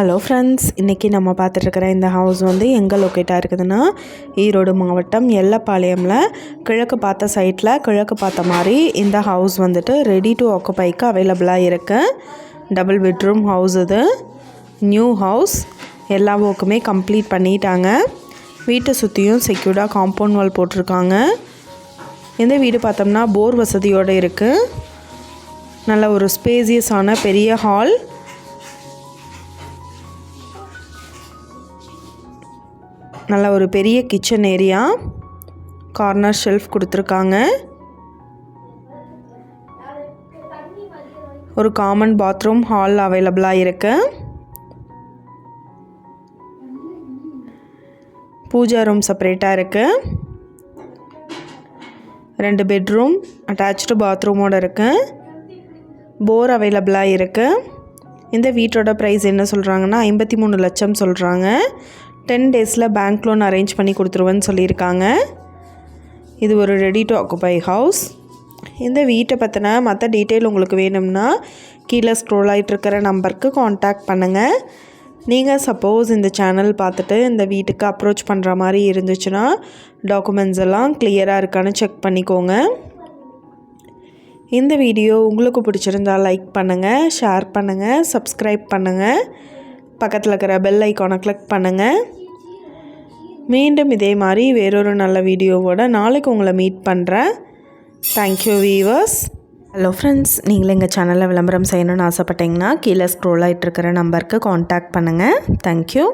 Hello friends இன்றைக்கி நம்ம பார்த்துட்ருக்கிற இந்த ஹவுஸ் வந்து எங்கே லொக்கேட்டாக இருக்குதுன்னா ஈரோடு மாவட்டம் எல்லப்பாளையமில். கிழக்கு பார்த்த சைட்டில் கிழக்கு பார்த்த மாதிரி இந்த ஹவுஸ் வந்துட்டு ரெடி டு ஆக்குபைக்கு அவைலபிளாக இருக்குது டபுள் பெட்ரூம் ஹவுஸ் இது. நியூ ஹவுஸ் எல்லா ஒர்க்குமே கம்ப்ளீட் பண்ணிட்டாங்க. வீட்டை சுற்றியும் செக்யூர்டாக காம்பவுண்ட் வால் போட்டிருக்காங்க. இந்த வீடு பார்த்தோம்னா போர் வசதியோடு இருக்குது நல்ல ஒரு ஸ்பேசியஸான பெரிய ஹால் நல்ல ஒரு பெரிய கிச்சன் ஏரியா கார்னர் ஷெல்ஃப் கொடுத்துருக்காங்க. ஒரு காமன் பாத்ரூம் ஹால் அவைலபிளாக இருக்கு. பூஜா ரூம் செப்பரேட்டாக இருக்குது ரெண்டு பெட்ரூம் அட்டாச்சு பாத்ரூமோடு இருக்குது போர் அவைலபிளாக இருக்குது இந்த வீட்டோட ப்ரைஸ் என்ன சொல்கிறாங்கன்னா ஐம்பத்தி மூணு லட்சம் சொல்கிறாங்க டென் டேஸில் பேங்க் லோன் அரேஞ்ச் பண்ணி கொடுத்துருவேன்னு சொல்லியிருக்காங்க. இது ஒரு ரெடி டு ஆக்குபை ஹவுஸ் இந்த வீட்டை பற்றின மற்ற டீட்டெயில் உங்களுக்கு வேணும்னா கீழே ஸ்க்ரோல் ஆகிட்டு இருக்கிற நம்பருக்கு காண்டாக்ட் பண்ணுங்கள் நீங்கள் சப்போஸ் இந்த சேனல் பார்த்துட்டு இந்த வீட்டுக்கு அப்ரோச் பண்ணுற மாதிரி இருந்துச்சுன்னா டாக்குமெண்ட்ஸ் எல்லாம் கிளியராக இருக்கான்னு செக் பண்ணிக்கோங்க. இந்த வீடியோ உங்களுக்கு பிடிச்சிருந்தால் லைக் பண்ணுங்கள் ஷேர் பண்ணுங்கள் சப்ஸ்கிரைப் பண்ணுங்கள் பக்கத்தில் இருக்கிற பெல் ஐக்கானை கிளிக் பண்ணுங்கள் மீண்டும் இதே மாதிரி வேறொரு நல்ல வீடியோவோட நாளைக்கு உங்களை மீட் பண்ணுறேன் தேங்க்யூ வீவர்ஸ் ஹலோ ஃப்ரெண்ட்ஸ் நீங்கள் எங்கள் சேனலில் விளம்பரம் செய்யணும்னு ஆசைப்பட்டீங்கன்னா கீழே ஸ்க்ரோல் ஆகிட்டு இருக்கிற நம்பருக்கு காண்டாக்ட் பண்ணுங்கள் தேங்க்யூ